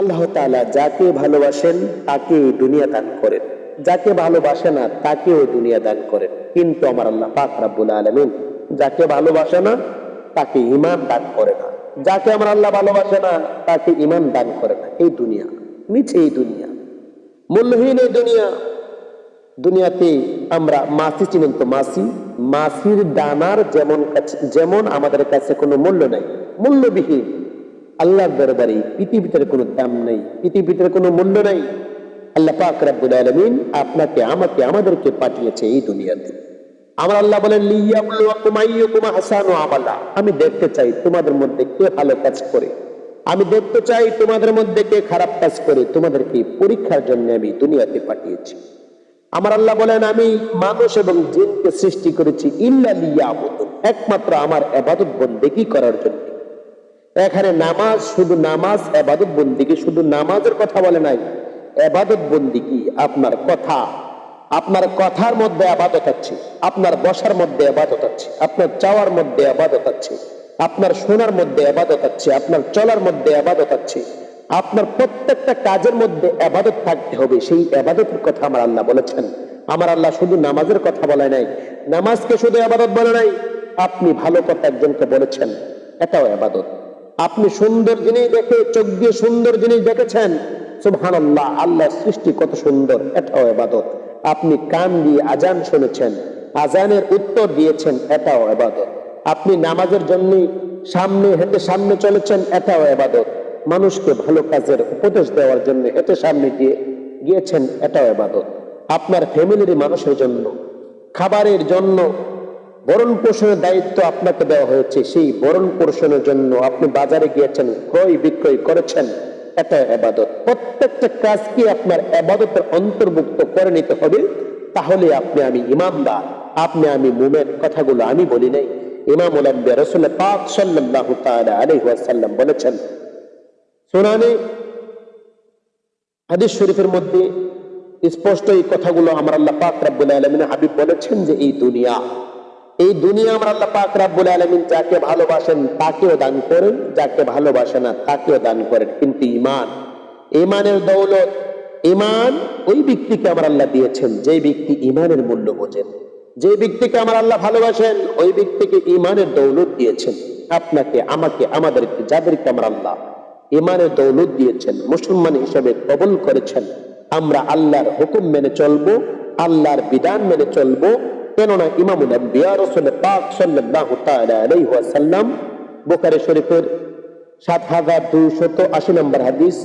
আল্লাহ তাআলা যাকে ভালোবাসেন তাকে দুনিয়া দান করেন। যাকে ভালোবাসে না, তাকেও দুনিয়া দান করেন। কিন্তু আমার আল্লাহ পাক রাব্বুল আলামিন যাকে ভালোবাসে না, তাকে ইমান দান করে না। যাকে আমার আল্লাহ ভালোবাসে না, তাকে ইমান দান করে না। এই দুনিয়া, মিছে এই দুনিয়া, মূল্যহীন এই দুনিয়া। দুনিয়াতে আমরা মাসি চিনেন তো মাছি, মাছির দানার যেমন যেমন আমাদের কাছে কোনো মূল্য নাই, মূল্যবিহীন। আল্লাহর দরবারে পৃথিবীতে কোনো দাম নেই পৃথিবীতে কোনো মূল্য নেই। আল্লাহ পাক রাব্বুল আলামিন আপনাকে, আমাকে, আমাদেরকে পাঠিয়েছে এই দুনিয়াতে। আমার আল্লাহ বলেন আমি দেখতে চাই তোমাদের মধ্যে কে ভালো কাজ করে। আমি দেখতে চাই তোমাদের মধ্যে কে খারাপ কাজ করে। তোমাদেরকে পরীক্ষার জন্য আমি দুনিয়াতে পাঠিয়েছি। আমার আল্লাহ বলেন, আমি মানুষ এবং জিনকে সৃষ্টি করেছি ইল্লা লিয়াবুদুন। একমাত্র আমার এবাদত বন্দেগী করার জন্য। এখানে নামাজ শুধু নামাজ, এবাদত বন্দিগি শুধু নামাজের কথা বলে নাই। এবাদত বন্দিগি আপনার কথা। আপনার কথার মধ্যে আবাদত আছে আপনার বসার মধ্যে আবাদত আছে আপনার চাওয়ার মধ্যে আবাদত আছে আপনার শোনার মধ্যে আবাদত আছে আপনার চলার মধ্যে আবাদত আছে আপনার প্রত্যেকটা কাজের মধ্যে আবাদত থাকতে হবে। সেই আবাদতের কথা আমার আল্লাহ বলেছেন। আমার আল্লাহ শুধু নামাজের কথা বলে নাই। নামাজকে শুধু আবাদত বলে নাই। আপনি ভালো কথা একজনকে বলেছেন। এটাও আবাদত। আপনি সুন্দর জিনিস দেখে, চোখ দিয়ে সুন্দর জিনিস দেখেছেন সুবহান আল্লাহ আল্লাহর সৃষ্টি কত সুন্দর, এটাও এবাদত আপনি কান দিয়ে আজান শুনেছেন, আজানের উত্তর দিয়েছেন, এটাও এবাদত আপনি নামাজের জন্য সামনে হেঁটে সামনে চলেছেন, এটাও এবাদত মানুষকে ভালো কাজের উপদেশ দেওয়ার জন্য হেঁটে সামনে গিয়ে, গিয়েছেন, এটাও এবাদত আপনার ফ্যামিলির মানুষের জন্য, খাবারের জন্য বরণ পোষণের দায়িত্ব আপনাকে দেওয়া হয়েছে। সেই বরণ পোষণের জন্য আপনি বাজারে গিয়েছেন, ক্রয় বিক্রয় করেছেন। এটা এবাদত প্রত্যেকটা কাজকে আপনার এবাদতের অন্তর্ভুক্ত করে নিতে হবে? তাহলে আপনি আমি ইমামদার, আপনি আমি মুমের কথাগুলো আমি বলি নাই। ইমাম রসুল পাক তাআলা আলাইহি বলেছেন সুনানে হাদিস শরীফের মধ্যে স্পষ্ট এই কথাগুলো আমার আল্লাহ পাক রাব্বুল আলামিন হাবিব বলেছেন যে, এই দুনিয়া এই দুনিয়া আমার আল্লাহ পাক রাব্বুল আলামিন যাকে ভালোবাসেন তাকেও দান করেন, যাকে ভালোবাসে না তাকেও দান করেন। কিন্তু ইমান ইমানের দৌলত ইমান ওই ব্যক্তিকে আমার আল্লাহ দিয়েছেন যে ব্যক্তি ইমানের মূল্য বোঝেন। যে ব্যক্তিকে আমার আল্লাহ ভালোবাসেন, ওই ব্যক্তিকে ইমানের দৌলত দিয়েছেন। আপনাকে, আমাকে, আমাদেরকে, যাদেরকে আমার আল্লাহ ইমানের দৌলত দিয়েছেন, মুসলমান হিসেবে কবল করেছেন, আমরা আল্লাহর হুকুম মেনে চলবো, আল্লাহর বিধান মেনে চলবো কেননা ইমামুল আম্বিয়া রসুল পাক সাল্লাল্লাহু তাআলা আলাইহি ওয়াসাল্লাম বুখারী শরীফের 7280 নম্বর হাদিস